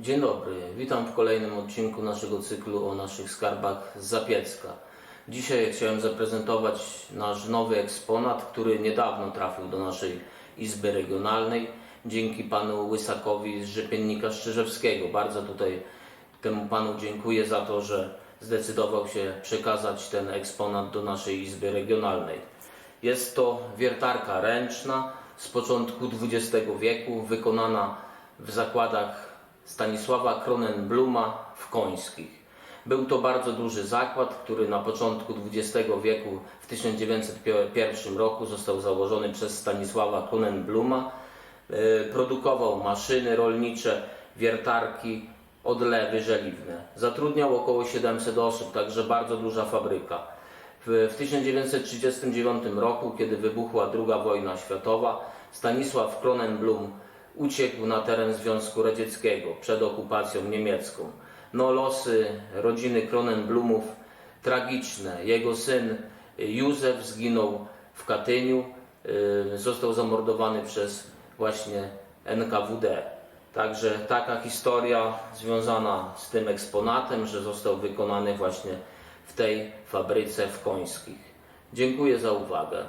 Dzień dobry, witam w kolejnym odcinku naszego cyklu o naszych skarbach z Zapiecka. Dzisiaj chciałem zaprezentować nasz nowy eksponat, który niedawno trafił do naszej Izby Regionalnej dzięki panu Łysakowi z Rzepiennika Szczerzewskiego. Bardzo tutaj temu panu dziękuję za to, że zdecydował się przekazać ten eksponat do naszej Izby Regionalnej. Jest to wiertarka ręczna z początku XX wieku, wykonana w zakładach Stanisława Kronenbluma w Końskich. Był to bardzo duży zakład, który na początku XX wieku, w 1901 roku, został założony przez Stanisława Kronenbluma. E, Produkował maszyny rolnicze, wiertarki, odlewy żeliwne. Zatrudniał około 700 osób, także bardzo duża fabryka. W, w 1939 roku, kiedy wybuchła II wojna światowa, Stanisław Kronenblum uciekł na teren Związku Radzieckiego przed okupacją niemiecką. No losy rodziny Kronenblumów tragiczne. Jego syn Józef zginął w Katyniu, y, został zamordowany przez właśnie NKWD. Także taka historia związana z tym eksponatem, że został wykonany właśnie w tej fabryce w Końskich. Dziękuję za uwagę.